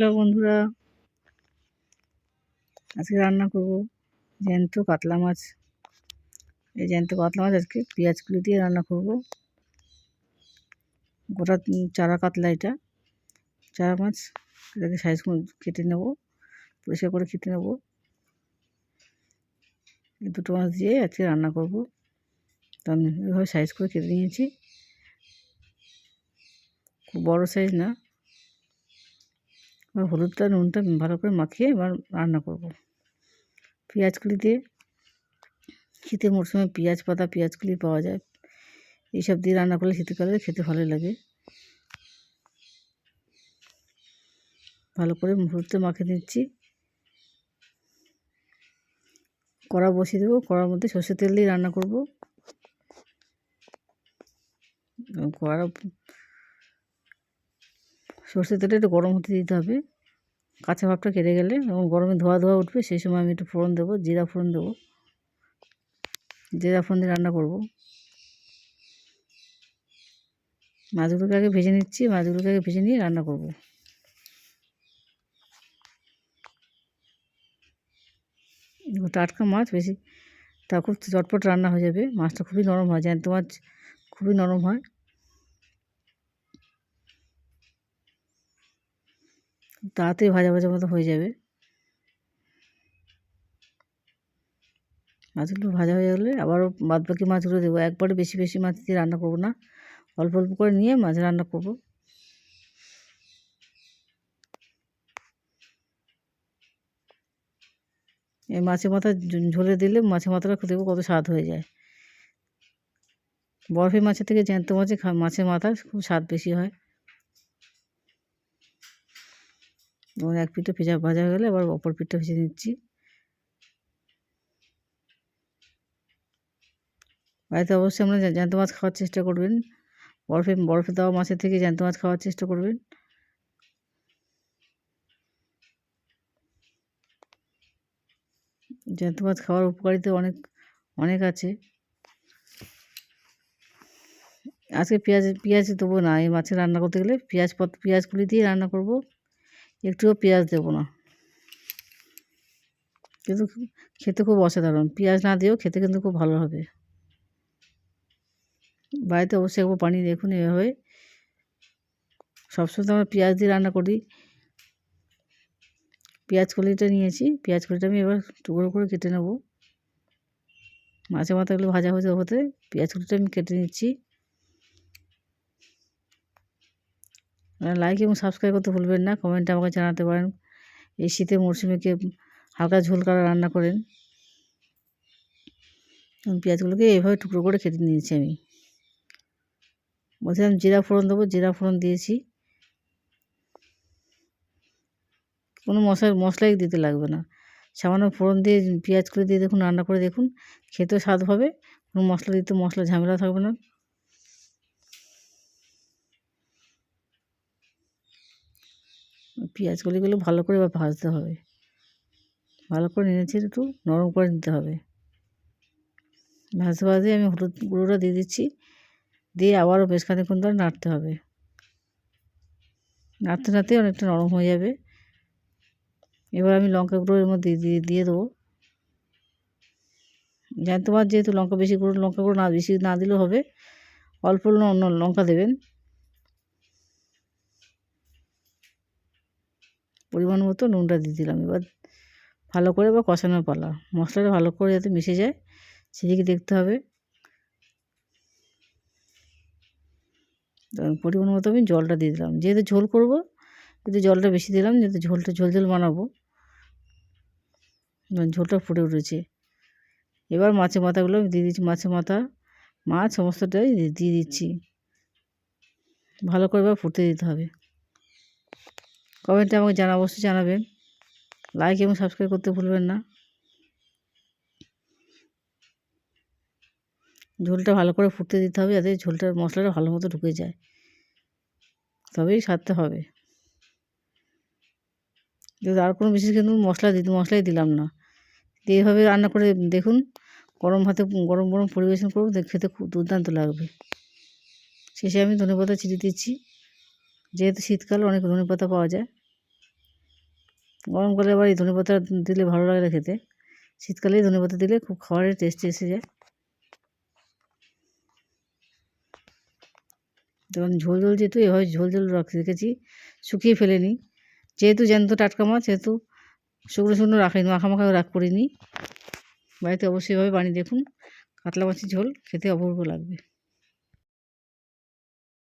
Hello বন্ধুরা। আজকে রান্না করব জ্যান্ত কাতলা মাছ। এই জ্যান্ত কাতলা মাছ আজকে পেঁয়াজগুলি দিয়ে রান্না করব। গোটা চারা কাতলা এটা। চারা মাছ এটাকে সাইজ কেটে নেব, পরিষ্কার করে কেটে নেব। দুটো মাছ দিয়ে আজকে রান্না করব। তখন এভাবে সাইজ করে কেটে নিয়েছি। খুব বড়ো সাইজ না। এবার হলুদটা, নুনটা ভালো করে মাখিয়ে এবার রান্না করব। পেঁয়াজগুলি দিয়ে শীতের মরশুমে পেঁয়াজ পাতা পেঁয়াজগুলি পাওয়া যায়। এইসব দিয়ে রান্না করলে শীতকালে খেতে ভালো লাগে। ভালো করে হলুদটা মাখিয়ে নিচ্ছি। কড়া বসিয়ে দেবো, কড়ার মধ্যে সর্ষের তেল দিয়ে রান্না করব। কড়া সর্ষের তেলটা একটু গরম হতে দিতে হবে। কাঁচা ভাবটা কেটে গেলে এবং গরমে ধোয়া ধোয়া উঠবে, সেই সময় আমি একটু ফোড়ন দেবো, জিরা ফোড়ন দেবো। জিরা ফোড়ন দিয়ে রান্না করব। মাছগুলোকে আগে ভেজে নিচ্ছি, মাছগুলোকে আগে ভেজে নিয়ে রান্না করব। টাটকা মাছ বেশি, তা খুব চটপট রান্না হয়ে যাবে, মাছটা খুবই নরম হয় জ্যান্ত মাছ খুবই নরম হয়। তাড়াতাড়ি ভাজা ভাজা মতো হয়ে যাবে। মাছগুলো ভাজা হয়ে গেলে আবারও বাদ বাকি মাছগুলো দেবো। একবারে বেশি বেশি মাছ দিয়ে রান্না করব না। অল্প অল্প করে নিয়ে মাছ রান্না করব। এই মাছের মাথা ঝোলে দিলে মাছের মাথাটা দেখব কত স্বাদ হয়ে যায়। বরফের মাছের থেকে জ্যান্ত মাছে মাছের মাথা খুব স্বাদ বেশি হয়। এবং এক পিঠটা ভেজা ভাজা হয়ে গেলে আবার অপর পিঠটা ভেজে নিচ্ছি। বাড়িতে অবশ্যই আমরা জ্যান্ত মাছ খাওয়ার চেষ্টা করবেন। বরফে বরফে দেওয়া মাছের থেকে জ্যান্ত মাছ খাওয়ার চেষ্টা করবেন। জ্যান্ত মাছ খাওয়ার উপকারিতা অনেক অনেক আছে। আজকে পেঁয়াজ পেঁয়াজ দেবো না, এই মাছের রান্না করতে গেলে পেঁয়াজ পেঁয়াজগুলি দিয়ে রান্না করব। একটুও পেঁয়াজ দেবো না। কিন্তু খেতে খুব অসাধারণ। পেঁয়াজ না দিয়েও খেতে কিন্তু খুব ভালো হবে। বাড়িতে অবশ্যই একবার পানি দেখুন এভাবে। সবসময় তো আমরা পেঁয়াজ দিয়ে রান্না করি। পেঁয়াজ কলিটা নিয়েছি। পেঁয়াজ কলিটা আমি এবার টুকরো করে কেটে নেব। মাছের মাথাগুলো ভাজা হতে হতে পেঁয়াজ কলিটা আমি কেটে নিচ্ছি। লাইক এবং সাবস্ক্রাইব করতে ভুলবেন না কমেন্টে আমাকে জানাতে পারেন। এই শীতের মরশুমে কে হালকা ঝোল করা রান্না করেন? পেঁয়াজগুলোকে এইভাবে টুকরো করে কেটে নিয়েছি আমি। বলছিলাম জিরা ফোড়ন দেবো, জিরা ফোড়ন দিয়েছি। কোনো মশলা, মশলাই দিতে লাগবে না। সামান্য ফোড়ন দিয়ে পেঁয়াজ করে দিয়ে দেখুন, রান্না করে দেখুন, খেতেও স্বাদ হবে। কোনো মশলা দিতে মশলা ঝামেলা থাকবে না। পেঁয়াজগুলিগুলো ভালো করে এবার ভাজতে হবে। ভালো করে নিয়েছি একটু নরম করে নিতে হবে। ভাজতে ভাজতে আমি হলুদ গুঁড়োটা দিয়ে দিচ্ছি। দিয়ে আবারও বেশ খানিক্ষণ ধরে নাড়তে হবে। নাড়তে নাড়তে অনেকটা নরম হয়ে যাবে। এবার আমি লঙ্কা গুঁড়ো এর মধ্যে দিয়ে দিয়ে দেবো। জ্যান্ত মাছ যেহেতু লঙ্কা বেশি গুঁড়ো, লঙ্কা গুঁড়ো না বেশি না দিলেও হবে। অল্প অন্য লঙ্কা দেবেন। পরিমাণ মতো নুনটা দিয়ে দিলাম। এবার ভালো করে বা কষানোর পালা। মশলাটা ভালো করে যাতে মিশে যায়, সেদিকে দেখতে হবে। পরিমাণ মতো আমি জলটা দিয়ে দিলাম। যেহেতু ঝোল করব কিন্তু জলটা বেশি দিলাম, যেহেতু ঝোলটা ঝোল ঝোল বানাবো। ঝোলটা ফুটে উঠেছে। এবার মাছের মাথাগুলো আমি দিয়ে দিচ্ছি, মাছের মাথা, মাছ, সমস্তটাই দিয়ে দিচ্ছি। ভালো করে এবার ফুটতে দিতে হবে। কমেন্টে আমাকে জানা, অবশ্যই জানাবেন। লাইক এবং সাবস্ক্রাইব করতে ভুলবেন না। ঝোলটা ভালো করে ফুটতে দিতে হবে যাতে ঝোলটার মশলাটা ভালো মতো ঢুকে যায়। তবেই সারতে হবে। কিন্তু আর কোনো বিশেষ কিন্তু মশলা দিতে মশলাই দিলাম না এইভাবে রান্না করে দেখুন, গরম ভাতে গরম গরম পরিবেশন করুন খেতে খুব দুর্দান্ত লাগবে। শেষে আমি ধনে পাতা ছিটিয়ে দিচ্ছি। যেহেতু শীতকাল অনেক ধনে পাতা পাওয়া যায়। গরমকালে আবার এই ধনেপাতা দিলে ভালো লাগে না খেতে। শীতকালেই ধনেপাতা দিলে খুব খাবারের টেস্ট এসে যায়। তখন ঝোল ঝোল যেহেতু এভাবে ঝোল ঝোল রাখ- রেখেছি, শুকিয়ে ফেলেনি। যেহেতু জ্যান্ত টাটকা মাছ, সেহেতু শুকনো শুকনো রাখিনি, মাখা রাখ করিনি। বাড়িতে অবশ্যই এভাবে বানিয়ে দেখুন। কাতলা মাছের ঝোল খেতে অপূর্ব লাগবে।